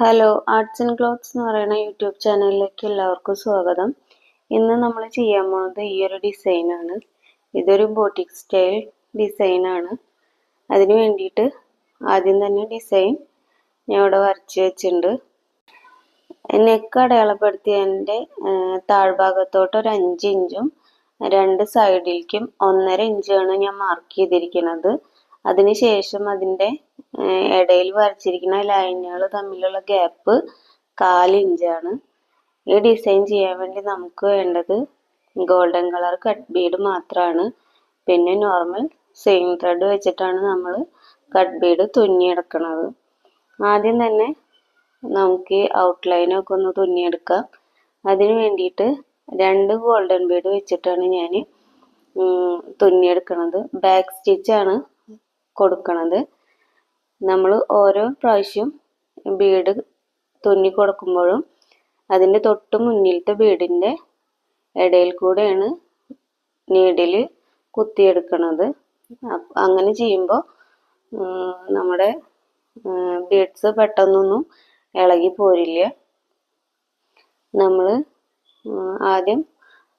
Hello arts and clothes എന്ന് പറയുന്ന YouTube ചാനലിലേക്ക് എല്ലാവർക്കും സ്വാഗതം. ഇന്ന് നമ്മൾ ചെയ്യാൻ പോകുന്നത് ഈ ഒരു ഡിസൈനാണ് ഇതൊരു ബോട്ടിക് സ്റ്റൈൽ ഡിസൈനാണ് അതിന് വേണ്ടിയിട്ട് ആദ്യം തന്നെ ഡിസൈൻ ഞാൻ ഇവിടെ വരച്ച് വെച്ചിട്ടുണ്ട്. നെക്ക് അടയാളപ്പെടുത്തിയതിന്റെ താഴ്ഭാഗത്തോട്ട് ഒരു അഞ്ച് ഇഞ്ചും രണ്ട് സൈഡിലേക്കും ഒന്നര ഇഞ്ചാണ് ഞാൻ മാർക്ക് ചെയ്തിരിക്കുന്നത്. അതിനുശേഷം അതിന്റെ ഇടയിൽ വരച്ചിരിക്കുന്ന ലൈനുകൾ തമ്മിലുള്ള ഗ്യാപ്പ് കാലിഞ്ചാണ്. ഈ ഡിസൈൻ ചെയ്യാൻ വേണ്ടി നമുക്ക് വേണ്ടത് ഗോൾഡൻ കളർ കട്ട് ബീഡ് മാത്രമാണ് പിന്നെ നോർമൽ സെയിം ത്രെഡ് വെച്ചിട്ടാണ് നമ്മൾ കട്ട് ബീഡ് തുന്നിയെടുക്കുന്നത് ആദ്യം തന്നെ നമുക്ക് ഈ ഔട്ട്ലൈനൊക്കെ ഒന്ന് തുന്നിയെടുക്കാം. അതിന് വേണ്ടിയിട്ട് രണ്ട് ഗോൾഡൻ ബീഡ് വെച്ചിട്ടാണ് ഞാൻ തുന്നിയെടുക്കുന്നത് ബാക്ക് സ്റ്റിച്ചാണ് കൊടുക്കണത്. നമ്മൾ ഓരോ പ്രാവശ്യം ബീഡ് തുന്നി കൊടുക്കുമ്പോഴും അതിന്റെ തൊട്ട് മുന്നിലത്തെ ബീഡിന്റെ ഇടയിൽ കൂടെയാണ് നീഡിൽ കുത്തിയെടുക്കണത്. അങ്ങനെ ചെയ്യുമ്പോൾ നമ്മുടെ ബീഡ്സ് പെട്ടെന്നൊന്നും ഇളകി പോരില്ല. നമ്മൾ ആദ്യം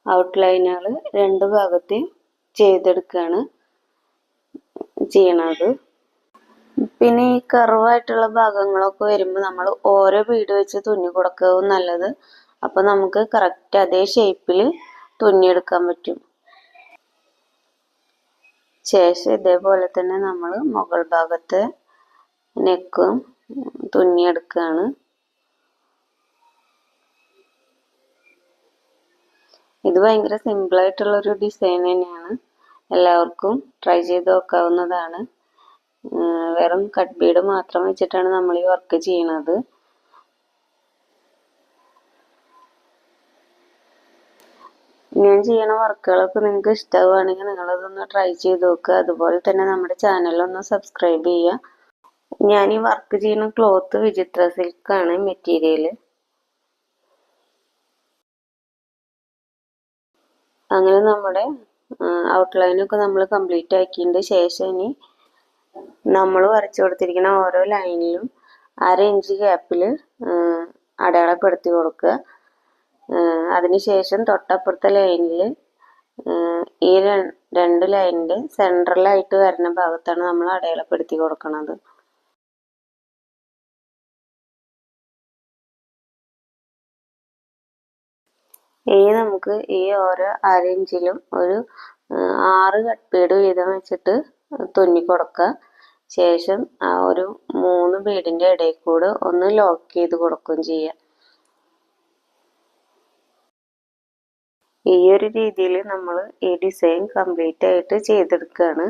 ഔട്ട്ലൈനുകൾ രണ്ട് ഭാഗത്തെയും ചെയ്തെടുക്കുകയാണ് ചെയ്യണത്. പിന്നെ ഈ കർവായിട്ടുള്ള ഭാഗങ്ങളൊക്കെ വരുമ്പോൾ നമ്മൾ ഓരോ വീട് വെച്ച് തുന്നി കൊടുക്കുകയും നല്ലത്. അപ്പോൾ നമുക്ക് കറക്റ്റ് അതേ ഷേപ്പിൽ തുന്നിയെടുക്കാൻ പറ്റും. ശേഷം ഇതേപോലെ തന്നെ നമ്മൾ മുകൾ ഭാഗത്തെ നെക്കും തുന്നിയെടുക്കുകയാണ് ഇത് ഭയങ്കര സിമ്പിളായിട്ടുള്ളൊരു ഡിസൈൻ തന്നെയാണ്. എല്ലാവർക്കും ട്രൈ ചെയ്ത് നോക്കാവുന്നതാണ്. വെറും കട്ട് ബീഡ് മാത്രം വെച്ചിട്ടാണ് നമ്മൾ ഈ വർക്ക് ചെയ്യുന്നത് ഞാൻ ചെയ്യണ വർക്കുകളൊക്കെ നിങ്ങൾക്ക് ഇഷ്ടമാവുകയാണെങ്കിൽ നിങ്ങളതൊന്ന് ട്രൈ ചെയ്ത് നോക്കുക അതുപോലെ തന്നെ നമ്മുടെ ചാനലൊന്ന് സബ്സ്ക്രൈബ് ചെയ്യുക. ഞാൻ ഈ വർക്ക് ചെയ്യുന്ന ക്ലോത്ത് വിചിത്ര സിൽക്കാണ് മെറ്റീരിയൽ അങ്ങനെ നമ്മുടെ ഔട്ട്ലൈനൊക്കെ നമ്മൾ കംപ്ലീറ്റ് ആക്കിയതിന്റെ ശേഷം ഇനി നമ്മൾ വരച്ചു കൊടുത്തിരിക്കുന്ന ഓരോ ലൈനിലും അര ഇഞ്ച് ഗ്യാപ്പിൽ അടയാളപ്പെടുത്തി കൊടുക്കുക. അതിനുശേഷം തൊട്ടപ്പുറത്തെ ലൈനിൽ ഈ രണ്ട് ലൈനിന്റെ സെൻട്രലായിട്ട് വരുന്ന ഭാഗത്താണ് നമ്മൾ അടയാളപ്പെടുത്തി കൊടുക്കുന്നത് ഇനി നമുക്ക് ഈ ഓരോ അര ഇഞ്ചിലും ഒരു ആറ് കട്ട് വീതം വെച്ചിട്ട് തുന്നി കൊടുക്കുക ശേഷം ആ ഒരു മൂന്ന് ബീഡിന്റെ ഇടയിൽ കൂടെ ഒന്ന് ലോക്ക് ചെയ്ത് കൊടുക്കുകയും ചെയ്യുക. ഈ ഒരു രീതിയിൽ നമ്മൾ ഈ ഡിസൈൻ കംപ്ലീറ്റ് ആയിട്ട് ചെയ്തെടുക്കുകയാണ്.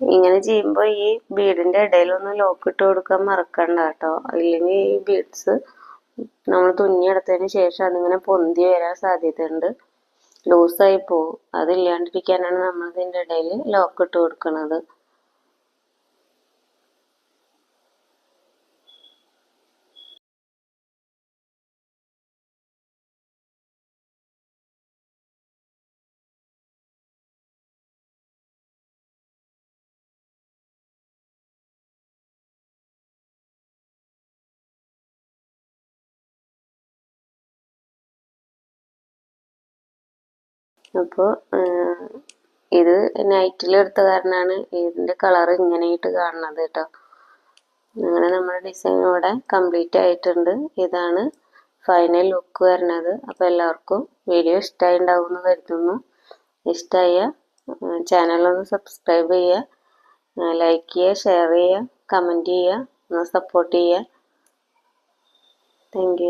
ഇങ്ങനെ ചെയ്യുമ്പോൾ ഈ ബീഡിന്റെ ഇടയിലൊന്ന് ലോക്ക് ഇട്ട് കൊടുക്കാൻ മറക്കണ്ട കേട്ടോ. ഇല്ലെങ്കിൽ ഈ ബീഡ്സ് നമ്മൾ തുന്നിയെടുത്തതിന് ശേഷം അതിങ്ങനെ പൊന്തി വരാൻ സാധ്യതയുണ്ട്. ലൂസായി പോകും അതില്ലാണ്ടിരിക്കാനാണ് നമ്മൾ ഇതിന്റെ ഇടയിൽ ലോക്ക് ഇട്ട് കൊടുക്കുന്നത് അപ്പോൾ ഇത് നൈറ്റിൽ എടുത്ത കാരണമാണ് ഇതിന്റെ കളർ ഇങ്ങനെയായിട്ട് കാണുന്നത് കേട്ടോ അങ്ങനെ നമ്മുടെ ഡിസൈൻ ഇവിടെ കംപ്ലീറ്റ് ആയിട്ടുണ്ട്. ഇതാണ് ഫൈനൽ ലുക്ക് വരുന്നത്. അപ്പോൾ എല്ലാവർക്കും വീഡിയോ ഇഷ്ടമായി ഉണ്ടാവും എന്ന് കരുതുന്നു ഇഷ്ടമായ ചാനലൊന്ന് സബ്സ്ക്രൈബ് ചെയ്യുക ലൈക്ക് ചെയ്യുക ഷെയർ ചെയ്യുക കമന്റ് ചെയ്യുക ഒന്ന് സപ്പോർട്ട് ചെയ്യുക താങ്ക്